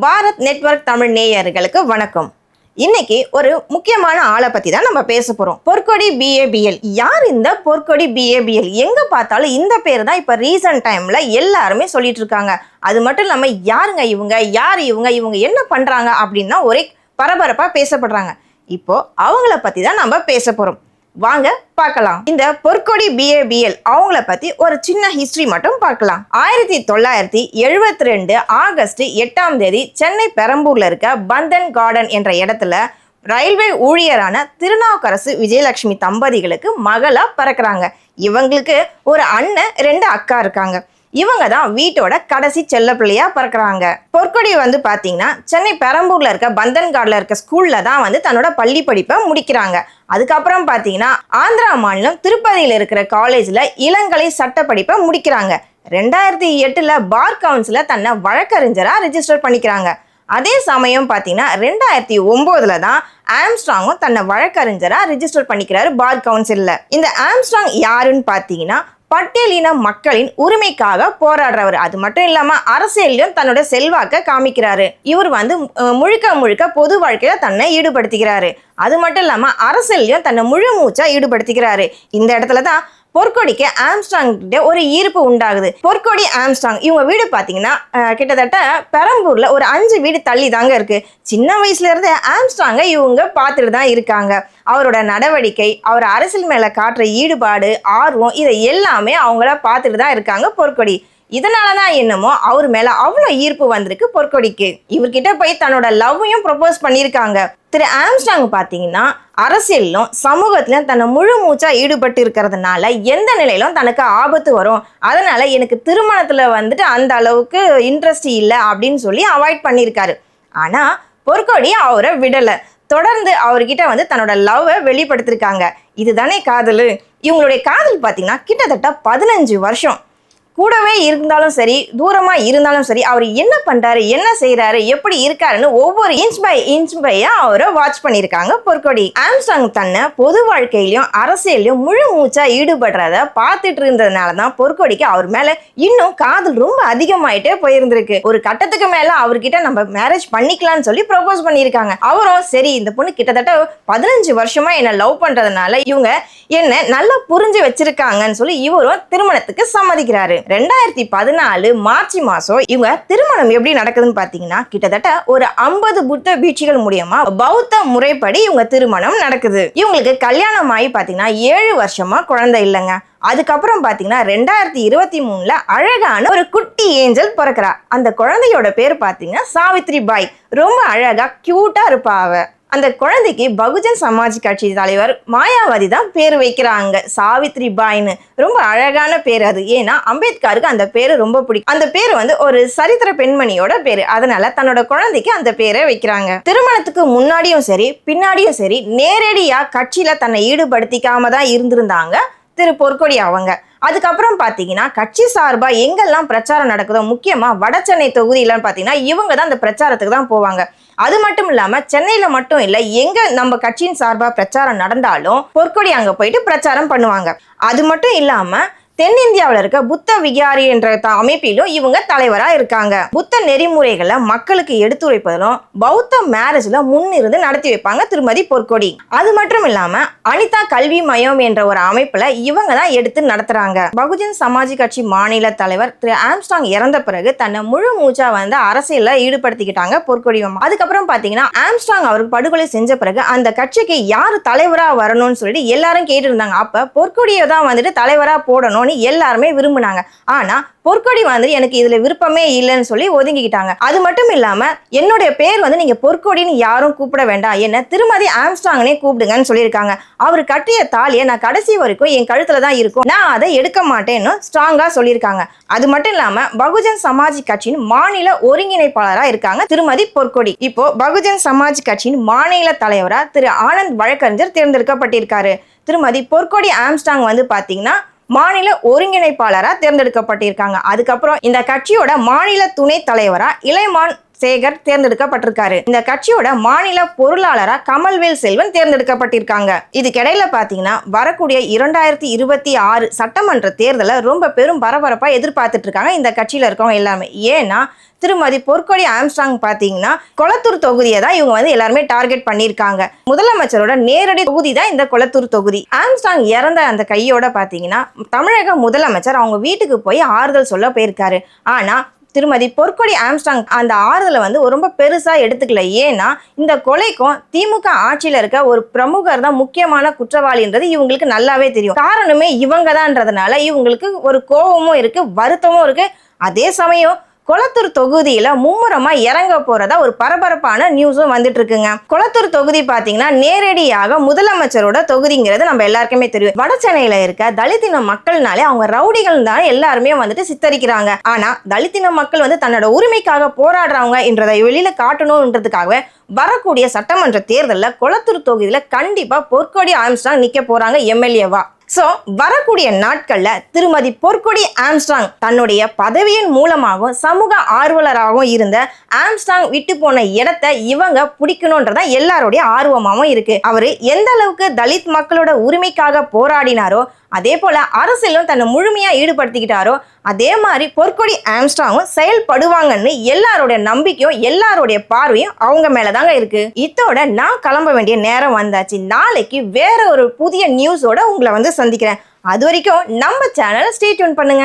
Bharat network Tamil நேயர்களுக்கு வணக்கம். இன்னைக்கு ஒரு முக்கியமான ஆளை பத்தி தான் நம்ம பேச போறோம். பொற்கொடி பிஏபிஎல் யார் இந்த பொற்கொடி பிஏபிஎல் எங்க பார்த்தாலும் இந்த பேர் தான் இப்ப ரீசன்ட் டைம்ல எல்லாருமே சொல்லிட்டு இருக்காங்க. அது மட்டும் இல்லாம யாருங்க இவங்க? யார் இவங்க? இவங்க என்ன பண்றாங்க? அப்படின்னா ஒரே பரபரப்பா பேசப்படுறாங்க. இப்போ அவங்கள பத்தி தான் நம்ம பேச போறோம். வாங்க பார்க்கலாம். இந்த பொற்கொடி பிஏபிஎல் அவங்கள பத்தி ஒரு சின்ன ஹிஸ்டரி மட்டும் பார்க்கலாம். ஆயிரத்தி தொள்ளாயிரத்தி எழுபத்தி ரெண்டு ஆகஸ்ட் எட்டாம் தேதி சென்னை பெரம்பூர்ல இருக்க பந்தன் கார்டன் என்ற இடத்துல ரயில்வே ஊழியரான திருநாவுக்கரசு விஜயலட்சுமி தம்பதிகளுக்கு மகளா பறக்கிறாங்க. இவங்களுக்கு ஒரு அண்ணன் ரெண்டு அக்கா இருக்காங்க. இவங்க தான் வீட்டோட கடைசி செல்ல பிள்ளையா பிறக்கிறாங்க. பொற்கொடி வந்து பாத்தீங்கன்னா சென்னை பெரம்பூர்ல இருக்க பந்தன்காட்ல இருக்க ஸ்கூல்ல தான் வந்து தன்னோட பள்ளி படிப்பை முடிக்கிறாங்க. அதுக்கப்புறம் பாத்தீங்கன்னா ஆந்திரா மாநிலம் திருப்பதியில் இருக்கிற காலேஜ்ல இளங்கலை சட்ட படிப்பை முடிக்கிறாங்க. ரெண்டாயிரத்தி எட்டுல பார் கவுன்சில தன்னை வழக்கறிஞரா ரிஜிஸ்டர் பண்ணிக்கிறாங்க. அதே சமயம் பார்த்தீங்கன்னா ரெண்டாயிரத்தி ஒம்போதில் தான் ஆம்ஸ்ட்ராங்கும் தன்னை வழக்கறிஞராக ரிஜிஸ்டர் பண்ணிக்கிறாரு பார் கவுன்சிலில். இந்த ஆம்ஸ்ட்ராங் யாருன்னு பார்த்தீங்கன்னா பட்டியலின மக்களின் உரிமைக்காக போராடுறவர். அது மட்டும் இல்லாம அரசியலிலும் தன்னோட செல்வாக்க காமிக்கிறாரு. இவர் வந்து முழுக்க முழுக்க பொது வாழ்க்கையில தன்னை ஈடுபடுத்திக்கிறாரு. அது மட்டும் இல்லாம அரசியலையும் தன்னை முழு மூச்சா ஈடுபடுத்திக்கிறாரு. இந்த இடத்துல தான் பொற்கொடிக்கு ஆம்ஸ்ட்ராங் கிட்ட ஒரு ஈர்ப்பு உண்டாகுது. பொற்கொடி ஆம்ஸ்ட்ராங் இவங்க வீடு பார்த்தீங்கன்னா கிட்டத்தட்ட பெரம்பூர்ல ஒரு அஞ்சு வீடு தள்ளி தாங்க இருக்கு. சின்ன வயசுல இருந்தே ஆம்ஸ்ட்ராங்கை இவங்க பார்த்துட்டு தான் இருக்காங்க. அவரோட நடவடிக்கை அவர் அரசியல் மேல காட்டுற ஈடுபாடு ஆர்வம் இதை எல்லாமே அவங்கள பார்த்துட்டு தான் இருக்காங்க பொற்கொடி. இதனால தான் என்னமோ அவர் மேல அவ்வளோ ஈர்ப்பு வந்திருக்கு பொற்கொடிக்கு. இவர்கிட்ட போய் தன்னோட லவ்வையும் ப்ரொபோஸ் பண்ணியிருக்காங்க. திரு ஆம்ஸ்டாங் பார்த்தீங்கன்னா அரசியலிலும் சமூகத்திலும் தன்னை முழு மூச்சா ஈடுபட்டு இருக்கிறதுனால எந்த நிலையிலும் தனக்கு ஆபத்து வரும். அதனால எனக்கு திருமணத்தில் வந்துட்டு அந்த அளவுக்கு இன்ட்ரெஸ்ட் இல்லை அப்படின்னு சொல்லி அவாய்ட் பண்ணியிருக்காரு. ஆனா பொற்கொடி அவரை விடலை. தொடர்ந்து அவர்கிட்ட வந்து தன்னோட லவ்வை வெளிப்படுத்திருக்காங்க இதுதானே காதல்? இவங்களுடைய காதல் பார்த்தீங்கன்னா கிட்டத்தட்ட பதினஞ்சு வருஷம். கூடவே இருந்தாலும் சரி தூரமா இருந்தாலும் சரி அவர் என்ன பண்றாரு என்ன செய்யறாரு எப்படி இருக்காருன்னு ஒவ்வொரு இன்ச் பை இன்ச் பையா அவரை வாட்ச் பண்ணியிருக்காங்க பொற்கொடி. ஆம்ஸ்டாங் தன்னை பொது வாழ்க்கையிலும் அரசியலையும் முழு மூச்சா ஈடுபடுறத பார்த்துட்டு இருந்ததுனால தான் பொற்கொடிக்கு அவர் மேல இன்னும் காதல் ரொம்ப அதிகமாயிட்டே போயிருந்திருக்கு. ஒரு கட்டத்துக்கு மேல அவர்கிட்ட நம்ம மேரேஜ் பண்ணிக்கலாம்னு சொல்லி ப்ரொபோஸ் பண்ணியிருக்காங்க. அவரும் சரி இந்த பொண்ணு கிட்டத்தட்ட பதினஞ்சு வருஷமா என்ன லவ் பண்றதுனால இவங்க என்ன நல்லா புரிஞ்சு வச்சிருக்காங்கன்னு சொல்லி இவரும் திருமணத்துக்கு சம்மதிக்கிறாரு. ரெண்டாயிரத்தி பதினாலு மார்ச் மாசம் இவங்க திருமணம் எப்படி நடக்குதுன்னு பாத்தீங்கன்னா கிட்டத்தட்ட ஒரு ஐம்பது புத்த பீட்சிகள் மூலியமா பௌத்த முறைப்படி இவங்க திருமணம் நடக்குது. இவங்களுக்கு கல்யாணம் ஆகி பாத்தீங்கன்னா ஏழு வருஷமா குழந்தை இல்லைங்க. அதுக்கப்புறம் பாத்தீங்கன்னா ரெண்டாயிரத்தி இருபத்தி மூணுல அழகான ஒரு குட்டி ஏஞ்சல் பிறக்கிறா. அந்த குழந்தையோட பேர் பாத்தீங்கன்னா சாவித்ரி பாய் ரொம்ப அழகா கியூட்டா இருப்பா அவ. அந்த குழந்தைக்கு பகுஜன் சமாஜ் கட்சி தலைவர் மாயாவதி தான் பேர் வைக்கிறாங்க. சாவித்ரி பாய்னு ரொம்ப அழகான பேர் அது. ஏன்னா அம்பேத்கருக்கு அந்த பேர் ரொம்ப பிடிக்கும். அந்த பேர் வந்து ஒரு சரித்திர பெண்மணியோட பேர். அதனால தன்னோட குழந்தைக்கு அந்த பேரை வைக்கிறாங்க. திருமணத்துக்கு முன்னாடியும் சரி பின்னாடியும் சரி நேரடியாக கட்சியில் தன்னை ஈடுபடுத்திக்காம தான் இருந்திருந்தாங்க திரு பொற்கொடி அவங்க. அதுக்கப்புறம் பார்த்தீங்கன்னா கட்சி சார்பாக எங்கெல்லாம் பிரச்சாரம் நடக்குதோ முக்கியமாக வட சென்னை தொகுதியிலன்னு பார்த்தீங்கன்னா இவங்க தான் அந்த பிரச்சாரத்துக்கு தான் போவாங்க. அது மட்டும் இல்லாமல் சென்னையில் மட்டும் இல்லை எங்கே நம்ம கட்சியின் சார்பாக பிரச்சாரம் நடந்தாலும் பொற்கொடி அங்கே போயிட்டு பிரச்சாரம் பண்ணுவாங்க. அது மட்டும் இல்லாமல் தென்னிந்தியாவில் இருக்க புத்த விகாரி என்ற த- அமைப்பிலும் இவங்க தலைவராக இருக்காங்க. புத்த நெறிமுறைகளை மக்களுக்கு எடுத்துரைப்பதிலும் பௌத்த மேரேஜில் முன்னிருந்து நடத்தி வைப்பாங்க திருமதி பொற்கொடி. அது மட்டும் இல்லாமல் அனிதா கல்வி மயம் என்ற ஒரு அமைப்பில் இவங்க தான் எடுத்து நடத்துகிறாங்க பகுஜன் சமாஜ் கட்சி மாநில தலைவர் திரு ஆம்ஸ்டாங் இறந்த பிறகு தன்னை முழு மூச்சா வந்து அரசியலில் ஈடுபடுத்திக்கிட்டாங்க பொற்கொடி அதுக்கப்புறம் பார்த்தீங்கன்னா ஆம்ஸ்டாங் அவருக்கு படுகொலை செஞ்ச பிறகு அந்த கட்சிக்கு யார் தலைவராக வரணும்னு சொல்லிட்டு எல்லாரும் கேட்டிருந்தாங்க. அப்போ பொற்கொடியை தான் வந்துட்டு போடணும் பண்ணோன்னு எல்லாருமே விரும்புனாங்க. ஆனா பொற்கொடி வந்து எனக்கு இதுல விருப்பமே இல்லைன்னு சொல்லி ஒதுங்கிக்கிட்டாங்க. அது மட்டும் இல்லாம என்னுடைய பேர் வந்து நீங்க பொற்கொடின்னு யாரும் கூப்பிட வேண்டாம். என்ன திருமதி ஆம்ஸ்டாங்னே கூப்பிடுங்கன்னு சொல்லியிருக்காங்க. அவர் கட்டிய தாலியை நான் கடைசி வரைக்கும் என் கழுத்துல தான் இருக்கும். நான் அதை எடுக்க மாட்டேன்னு ஸ்ட்ராங்கா சொல்லியிருக்காங்க. அது மட்டும் இல்லாம பகுஜன் சமாஜ் கட்சியின் மாநில ஒருங்கிணைப்பாளராக இருக்காங்க திருமதி பொற்கொடி. இப்போ பகுஜன் சமாஜ் கட்சியின் மாநில தலைவராக திரு ஆனந்த் வழக்கறிஞர் தேர்ந்தெடுக்கப்பட்டிருக்காரு. திருமதி பொற்கொடி ஆம்ஸ்டாங் வந்து பாத்தீங்கன்னா மாநில ஒருங்கிணைப்பாளரா தேர்ந்தெடுக்கப்பட்டிருக்காங்க. அதுக்கப்புறம் இந்த கட்சியோட மாநில துணை தலைவரா இளைமான் சேகர் தேர்ந்தெடுக்கப்பட்டிருக்காரு. இந்த கட்சியோட மாநில பொருளாளரா கமல்வேல் செல்வன் தேர்ந்தெடுக்கப்பட்டிருக்காங்க. இதுக்கிடையில பாத்தீங்கன்னா வரக்கூடிய இரண்டாயிரத்தி இருபத்தி ஆறு சட்டமன்ற தேர்தலை ரொம்ப பெரும் பரபரப்பா எதிர்பார்த்துட்டு இருக்காங்க இந்த கட்சியில இருக்கவங்க எல்லாமே. ஏன்னா திருமதி பொற்கொடி ஆம்ஸ்டாங் பார்த்தீங்கன்னா கொளத்தூர் தொகுதியை தான் இவங்க வந்து எல்லாருமே டார்கெட் பண்ணியிருக்காங்க. முதலமைச்சரோட நேரடி தொகுதி தான் இந்த கொளத்தூர் தொகுதி. ஆம்ஸ்டாங் இறந்த அந்த கையோட பார்த்தீங்கன்னா தமிழக முதலமைச்சர் அவங்க வீட்டுக்கு போய் ஆறுதல் சொல்ல போயிருக்காரு. ஆனா திருமதி பொற்கொடி ஆம்ஸ்டாங் அந்த ஆறுதலை வந்து ரொம்ப பெருசாக எடுத்துக்கல. ஏன்னா இந்த கொலைக்கும் திமுக ஆட்சியில் இருக்க ஒரு பிரமுகர் தான் முக்கியமான குற்றவாளின்றது இவங்களுக்கு நல்லாவே தெரியும். காரணமே இவங்க தான்றதுனால இவங்களுக்கு ஒரு கோபமும் இருக்குது வருத்தமும் இருக்குது அதே சமயம் கொளத்தூர் தொகுதியில மும்முரமா இறங்க போறதா ஒரு பரபரப்பான நியூஸும் வந்துட்டு இருக்குங்க கொளத்தூர் தொகுதி பாத்தீங்கன்னா நேரடியாக முதலமைச்சரோட தொகுதிங்கிறது நம்ம எல்லாருக்குமே தெரியும். வட சென்னையில இருக்க தலித்தின மக்கள்னாலே அவங்க ரவுடிகள் தான் எல்லாருமே வந்துட்டு சித்தரிக்கிறாங்க. ஆனா தலித்தின மக்கள் வந்து தன்னோட உரிமைக்காக போராடுறவங்க என்றதை வெளியில காட்டணும்ன்றதுக்காகவே வரக்கூடிய சட்டமன்ற தேர்தலில் கொளத்தூர் தொகுதியில கண்டிப்பா பொற்கொடி ஆம்ஸ்டாங் நிக்க போறாங்க எம்எல்ஏவா. ஸோ வரக்கூடிய நாட்களில் திருமதி பொற்கொடி ஆம்ஸ்டாங் தன்னுடைய பதவியின் மூலமாகவும் சமூக ஆர்வலராகவும் இருந்த ஆம்ஸ்டாங் விட்டு போன இடத்த இவங்க பிடிக்கணுன்றதான் எல்லாருடைய ஆர்வமாகவும் இருக்கு. அவரு எந்த அளவுக்கு தலித் மக்களோட உரிமைக்காக போராடினாரோ அதே போல அரசியலும் தன்னை முழுமையா ஈடுபடுத்திக்கிட்டாரோ அதே மாதிரி பொற்கொடி ஆம்ஸ்டாங்கும் செயல்படுவாங்கன்னு எல்லாருடைய நம்பிக்கையும் எல்லாருடைய பார்வையும் அவங்க மேலதாங்க இருக்கு. இத்தோட நான் கிளம்ப வேண்டிய நேரம் வந்தாச்சு. நாளைக்கு வேற ஒரு புதிய நியூஸோட உங்களை வந்து சந்திக்கிறேன். அது வரைக்கும் நம்ம சேனல் ஸ்டே டியூன் பண்ணுங்க.